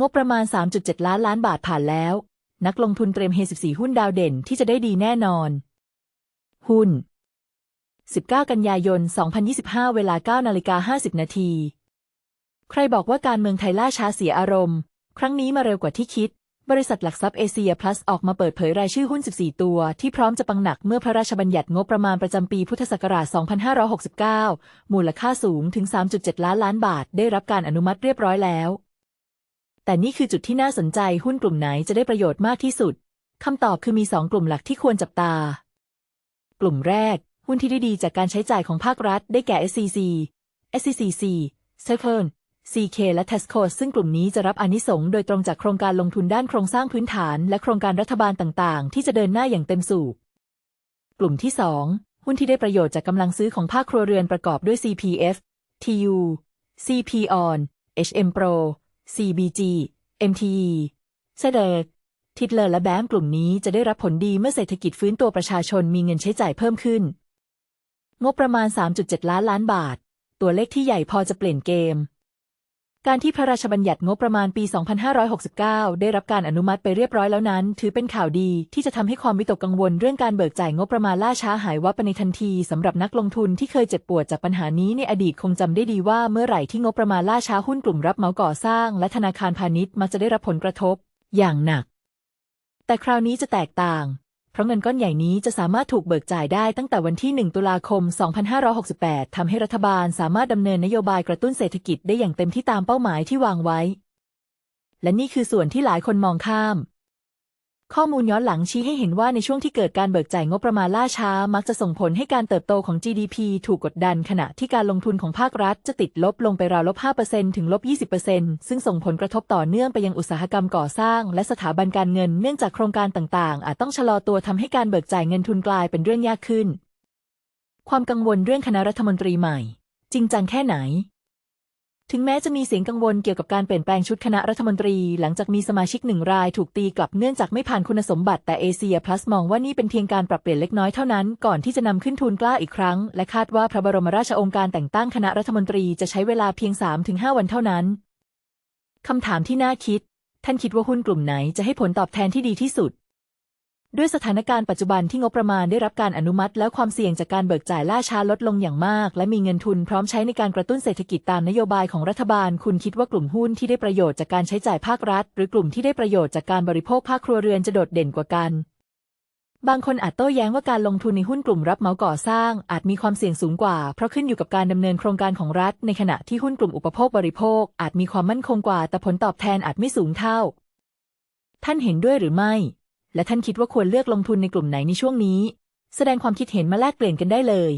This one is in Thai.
งบประมาณ 3.7 ล้านล้านบาทผ่านแล้ว นักลงทุนเตรียมเฮ14 หุ้นดาวเด่นที่จะได้ดีแน่นอน หุ้น 19 กันยายน 2025 เวลา9นาฬิกา50 นาที ใครบอกว่าการเมืองไทยล่าช้าเสียอารมณ์ ครั้งนี้มาเร็วกว่าที่คิด บริษัทหลักทรัพย์เอเชียพลัสออกมาเปิดเผยรายชื่อหุ้น 14 ตัว ที่พร้อมจะปังหนักเมื่อพระราชบัญญัติงบประมาณประจำปีพุทธศักราช 2569 มูลค่าสูงถึง 3.7 ล้านล้านบาท ได้รับการอนุมัติเรียบร้อยแล้ว แต่นี่คือจุดที่น่าสนใจหุ้นกลุ่มไหนจะได้ประโยชน์มากที่สุดคำตอบคือมี 2 กลุ่มหลักที่ควรจับตา กลุ่มแรก หุ้นที่ได้ดีจากการใช้จ่ายของภาครัฐ ได้แก่ SCC SCCC Circle CK และ Tesco ซึ่งกลุ่มนี้จะรับอนิสงโดยตรงจากโครงการลงทุนด้านโครงสร้างพื้นฐาน และโครงการรัฐบาลต่างๆ ที่จะเดินหน้าอย่างเต็มสูบกลุ่มที่ 2 หุ้นที่ได้ประโยชน์จากกำลังซื้อของภาคครัวเรือนประกอบด้วย CPF TU CP On HM Pro CBG MTE เซเดอร์ทิดเลอร์และแบมกลุ่มนี้จะได้รับผลดีเมื่อเศรษฐกิจฟื้นตัวประชาชนมีเงินใช้จ่ายเพิ่มขึ้น งบประมาณ 3.7 ล้านล้านบาท ตัวเลขที่ใหญ่พอจะเปลี่ยนเกม การที่พระราชบัญญัติงบประมาณปี 2569 ได้รับการอนุมัติไปเรียบร้อยแล้วนั้น ถือเป็นข่าวดีที่จะทำให้ความวิตกกังวลเรื่องการเบิกจ่ายงบประมาณล่าช้าหายวับไปในทันทีสำหรับนักลงทุนที่เคยเจ็บปวดจากปัญหานี้ในอดีตคงจำได้ดีว่าเมื่อไหร่ที่งบประมาณล่าช้าหุ้นกลุ่มรับเหมาก่อสร้าง และธนาคารพาณิชย์มักจะได้รับผลกระทบ อย่างหนัก แต่คราวนี้จะแตกต่าง ราะเงินก้อนใหญ่นี้จะสามารถถูกเบิกจ่ายได้ตั้งแต่วันที่ 1 ตุลาคม 2568 ทำให้รัฐบาลสามารถดำเนินนโยบายกระตุ้นเศรษฐกิจได้อย่างเต็มที่ตามเป้าหมายที่วางไว้ และนี่คือส่วนที่หลายคนมองข้าม ข้อมูลย้อนหลังชี้ให้เห็นว่าในช่วงที่เกิดการเบิกจ่ายงบประมาณล่าช้า มักจะส่งผลให้การเติบโตของ GDP ถูกกดดันขณะที่การลงทุนของภาครัฐจะติดลบลงไปราวลบ 5%ถึงลบ 20%ซึ่งส่งผลกระทบต่อเนื่องไปยังอุตสาหกรรมก่อสร้าง และสถาบันการเงินเนื่องจากโครงการต่างๆ อาจต้องชะลอตัวทำให้การเบิกจ่ายเงินทุนกลายเป็นเรื่องยากขึ้น ความกังวลเรื่องคณะรัฐมนตรีใหม่ จริงจังแค่ไหน ถึงแม้จะมีเสียงกังวลเกี่ยวกับการเปลี่ยนแปลงชุดคณะรัฐมนตรี หลังจากมีสมาชิกหนึ่งรายถูกตีกลับเนื่องจากไม่ผ่านคุณสมบัติแต่เอเชียพลัสมองว่านี่เป็นเพียงการปรับเปลี่ยนเล็กน้อยเท่านั้น ก่อนที่จะนำขึ้นทูลกล้าอีกครั้ง และคาดว่าพระบรมราชองค์การแต่งตั้งคณะรัฐมนตรีจะใช้เวลาเพียง 3-5 วันเท่านั้นคำถามที่น่าคิด ท่านคิดว่าหุ้นกลุ่มไหนจะให้ผลตอบแทนที่ดีที่สุด ด้วยสถานการณ์ปัจจุบันที่งบประมาณได้รับการอนุมัติ แล้วความเสี่ยงจากการเบิกจ่ายล่าช้าลดลงอย่างมาก และมีเงินทุนพร้อมใช้ในการกระตุ้นเศรษฐกิจตามนโยบายของรัฐบาล คุณคิดว่ากลุ่มหุ้นที่ได้ประโยชน์จากการใช้จ่ายภาครัฐ หรือกลุ่มที่ได้ประโยชน์จากการบริโภคภาคครัวเรือนจะโดดเด่นกว่ากัน บางคนอาจโต้แย้งว่าการลงทุนในหุ้นกลุ่มรับเหมาก่อสร้าง อาจมีความเสี่ยงสูงกว่า เพราะขึ้นอยู่กับการดำเนินโครงการของรัฐ ในขณะที่หุ้นกลุ่มอุปโภคบริโภค อาจมีความมั่นคงกว่า แต่ผลตอบแทนอาจไม่สูงเท่า ท่านเห็นด้วยหรือไม่ และท่านคิดว่าควรเลือกลงทุนในกลุ่มไหนในช่วงนี้ แสดงความคิดเห็นมาแลกเปลี่ยนกันได้เลย